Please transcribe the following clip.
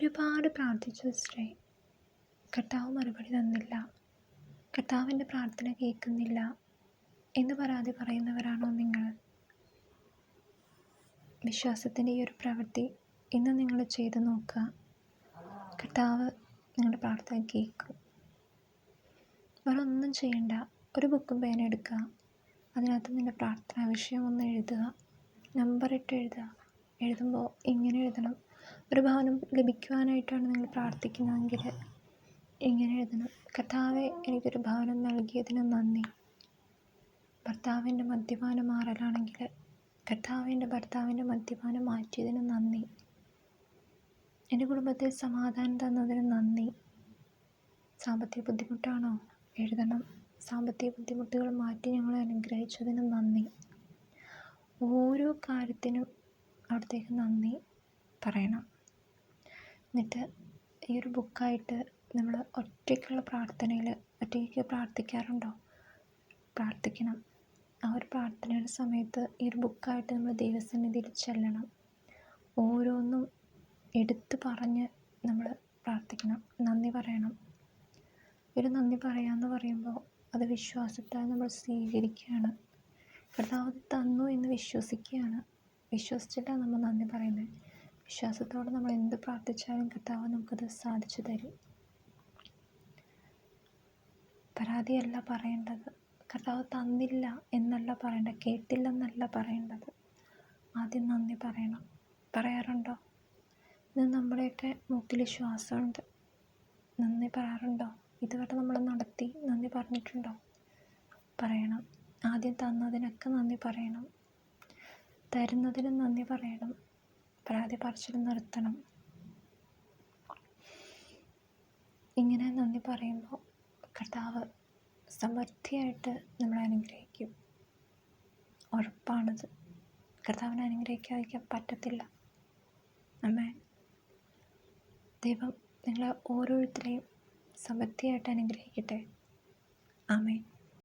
ഒരുപാട് പ്രാർത്ഥിച്ചു സിസ്റ്ററെ. കർത്താവ് മറുപടി തന്നില്ല. കർത്താവിന്റെ പ്രാർത്ഥന കേൾക്കുന്നില്ല എന്ന് പരാതി പറയുന്നവരാണോ നിങ്ങൾ? വിശ്വാസത്തിന്റെ ഈ ഒരു പ്രവൃത്തി ഇന്ന് നിങ്ങൾ ചെയ്ത് നോക്കുക. കർത്താവ് നിങ്ങളുടെ പ്രാർത്ഥന കേൾക്കും. വേറെ ഒന്നും ചെയ്യണ്ട. ഒരു ബുക്കും പേന എടുക്കുക. അതിനകത്ത് നിന്റെ പ്രാർത്ഥനാ വിഷയം ഒന്ന് എഴുതുക. നമ്പർ ഇട്ട് എഴുതുക. എഴുതുമ്പോൾ ഇങ്ങനെ എഴുതണം. ഒരു ഭവനം ലഭിക്കുവാനായിട്ടാണ് നിങ്ങൾ പ്രാർത്ഥിക്കുന്നതെങ്കിൽ ഇങ്ങനെ എഴുതണം. കർത്താവെ എനിക്കൊരു ഭവനം നൽകിയതിന് നന്ദി. ഭർത്താവിന്റെ മദ്യപാനം മാറലാണെങ്കിൽ കർത്താവിന്റെ ഭർത്താവിന്റെ മദ്യപാനം മാറ്റിയതിന് നന്ദി. എന്റെ കുടുംബത്തിൽ സമാധാനം തന്നതിന് നന്ദി. സാമ്പത്തിക ബുദ്ധിമുട്ടാണോ? എഴുതണം. സാമ്പത്തിക ബുദ്ധിമുട്ടുകൾ മാറ്റി ഞങ്ങളെ അനുഗ്രഹിച്ചതിന് നന്ദി. ഓരോ കാര്യത്തിനും അവിടത്തേക്ക് നന്ദി. പറയണം. എന്നിട്ട് ഈ ഒരു ബുക്കായിട്ട് നമ്മൾ ഒറ്റയ്ക്കുള്ള പ്രാർത്ഥനയിൽ ഒറ്റയ്ക്ക് പ്രാർത്ഥിക്കാറുണ്ടോ? പ്രാർത്ഥിക്കണം. ആ ഒരു പ്രാർത്ഥനയുടെ സമയത്ത് ഈ ഒരു ബുക്കായിട്ട് നമ്മൾ ദൈവസന്നിധിയിൽ ചെല്ലണം. ഓരോന്നും എടുത്തു പറഞ്ഞ് നമ്മൾ പ്രാർത്ഥിക്കണം. നന്ദി പറയണം. ഒരു നന്ദി പറയാമെന്ന് പറയുമ്പോൾ അത് വിശ്വാസത്താൽ നമ്മൾ സ്വീകരിക്കുകയാണ്. കർത്താവ് തന്നു എന്ന് വിശ്വസിക്കുകയാണ്. വിശ്വസിച്ചിട്ടാണ് നമ്മൾ നന്ദി പറയുന്നത്. വിശ്വാസത്തോടെ നമ്മൾ എന്ത് പ്രാർത്ഥിച്ചാലും കർത്താവ് നമുക്കത് സാധിച്ചു തരും. പരാതിയല്ല പറയേണ്ടത്. കർത്താവ് തന്നില്ല എന്നല്ല പറയേണ്ടത്. കേട്ടില്ലെന്നല്ല പറയേണ്ടത്. ആദ്യം നന്ദി പറയണം. പറയാറുണ്ടോ? ഇന്ന് നമ്മുടെയൊക്കെ മൂക്കിൽ ശ്വാസമുണ്ട് നന്ദി പറയാറുണ്ടോ? ഇതുവരെ നമ്മൾ നടത്തി നന്ദി പറഞ്ഞിട്ടുണ്ടോ? പറയണം. ആദ്യം തന്നതിനൊക്കെ നന്ദി പറയണം. തരുന്നതിനും നന്ദി പറയണം. പരാതി പറച്ചിൽ നിർത്തണം. ഇങ്ങനെ നന്ദി പറയുമ്പോൾ കർത്താവ് സമൃദ്ധിയായിട്ട് നമ്മളെ അനുഗ്രഹിക്കും. ഉറപ്പാണത്. കർത്താവിനെ അനുഗ്രഹിക്കാതിരിക്കാൻ പറ്റത്തില്ല. നമ്മെ ദൈവം നിങ്ങളെ ഓരോരുത്തരെയും സമൃദ്ധിയായിട്ട് അനുഗ്രഹിക്കട്ടെ. ആമേൻ.